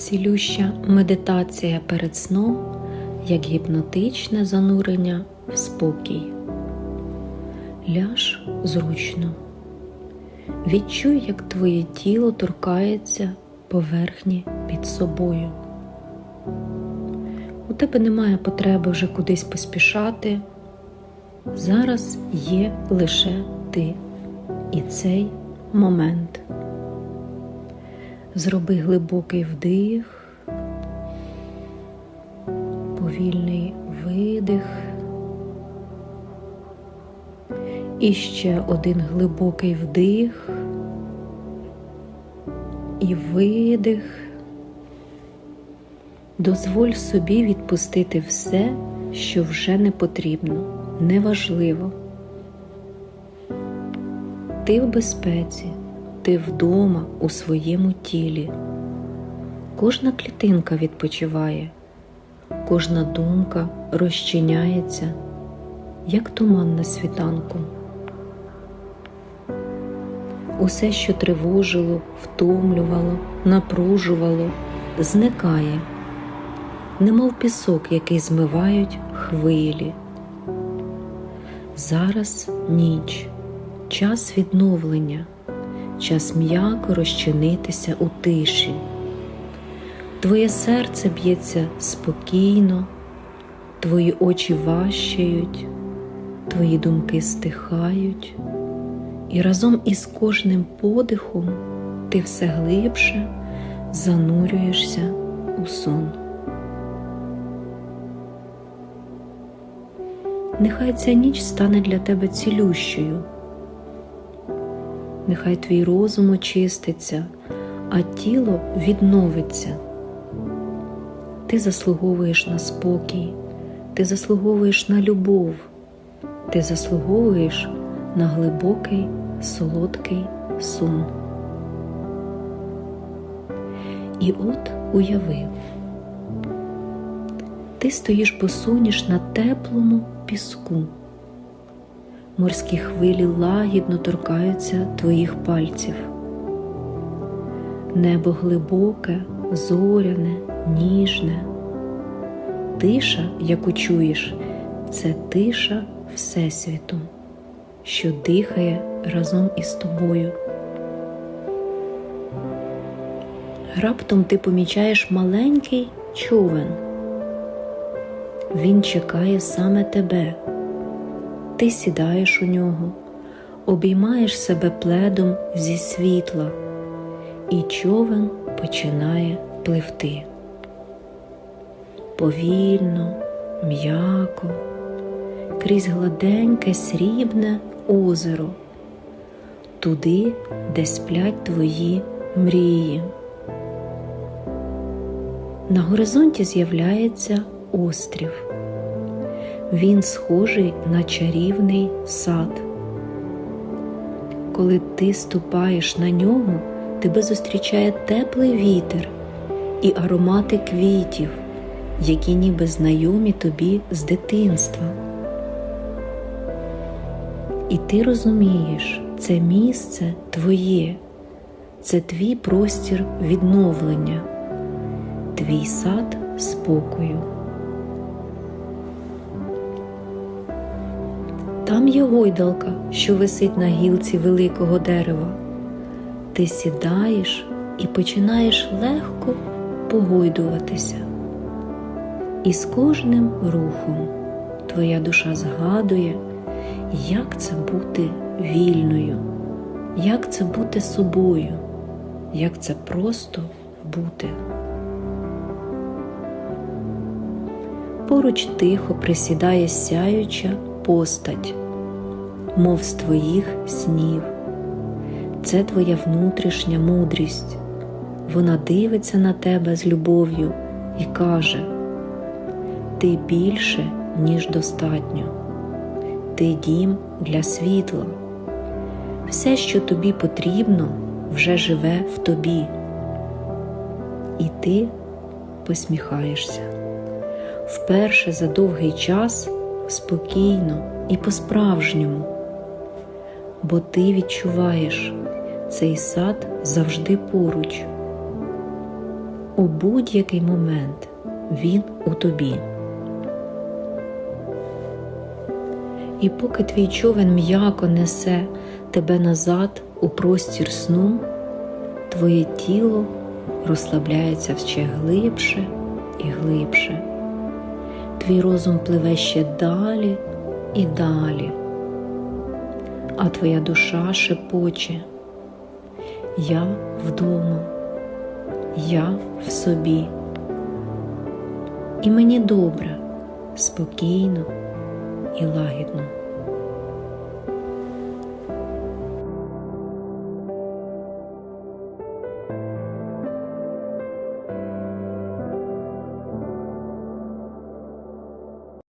Цілюща медитація перед сном як гіпнотичне занурення в спокій. Ляж зручно. Відчуй, як твоє тіло торкається поверхні під собою. У тебе немає потреби вже кудись поспішати. Зараз є лише ти і цей момент. Зроби глибокий вдих, повільний видих. І ще один глибокий вдих і видих. Дозволь собі відпустити все, що вже не потрібно, неважливо. Ти в безпеці, ти вдома у своєму тілі. Кожна клітинка відпочиває, кожна думка розчиняється, як туман на світанку. Усе, що тривожило, втомлювало, напружувало, зникає, немов пісок, який змивають хвилі. Зараз ніч, час відновлення, час м'яко розчинитися у тиші. Твоє серце б'ється спокійно, твої очі ващають, твої думки стихають, і разом із кожним подихом ти все глибше занурюєшся у сон. Нехай ця ніч стане для тебе цілющою, нехай твій розум очиститься, а тіло відновиться. Ти заслуговуєш на спокій, ти заслуговуєш на любов, ти заслуговуєш на глибокий, солодкий сон. І от уяви, ти стоїш босоніж на теплому піску. Морські хвилі лагідно торкаються твоїх пальців. Небо глибоке, зоряне, ніжне. Тиша, яку чуєш, це тиша Всесвіту, що дихає разом із тобою. Раптом ти помічаєш маленький човен. Він чекає саме тебе. Ти сідаєш у нього, обіймаєш себе пледом зі світла, і човен починає пливти. Повільно, м'яко, крізь гладеньке срібне озеро, туди, де сплять твої мрії. На горизонті з'являється острів. Він схожий на чарівний сад. Коли ти ступаєш на нього, тебе зустрічає теплий вітер і аромати квітів, які ніби знайомі тобі з дитинства. І ти розумієш, це місце твоє, це твій простір відновлення, твій сад спокою. Там є гойдалка, що висить на гілці великого дерева. Ти сідаєш і починаєш легко погойдуватися. І з кожним рухом твоя душа згадує, як це бути вільною, як це бути собою, як це просто бути. Поруч тихо присідає сяюча постать, мов з твоїх снів. Це твоя внутрішня мудрість. Вона дивиться на тебе з любов'ю і каже: Ти більше, ніж достатньо, ти дім для світла. Все, що тобі потрібно, вже живе в тобі. І ти посміхаєшся. Вперше за довгий час спокійно і по-справжньому, бо ти відчуваєш, цей сад завжди поруч. у будь-який момент він у тобі. І поки твій човен м'яко несе тебе назад у простір сну, твоє тіло розслабляється ще глибше і глибше. Твій розум пливе ще далі і далі, а твоя душа шепоче. Я вдома, я в собі. І мені добре, спокійно і лагідно.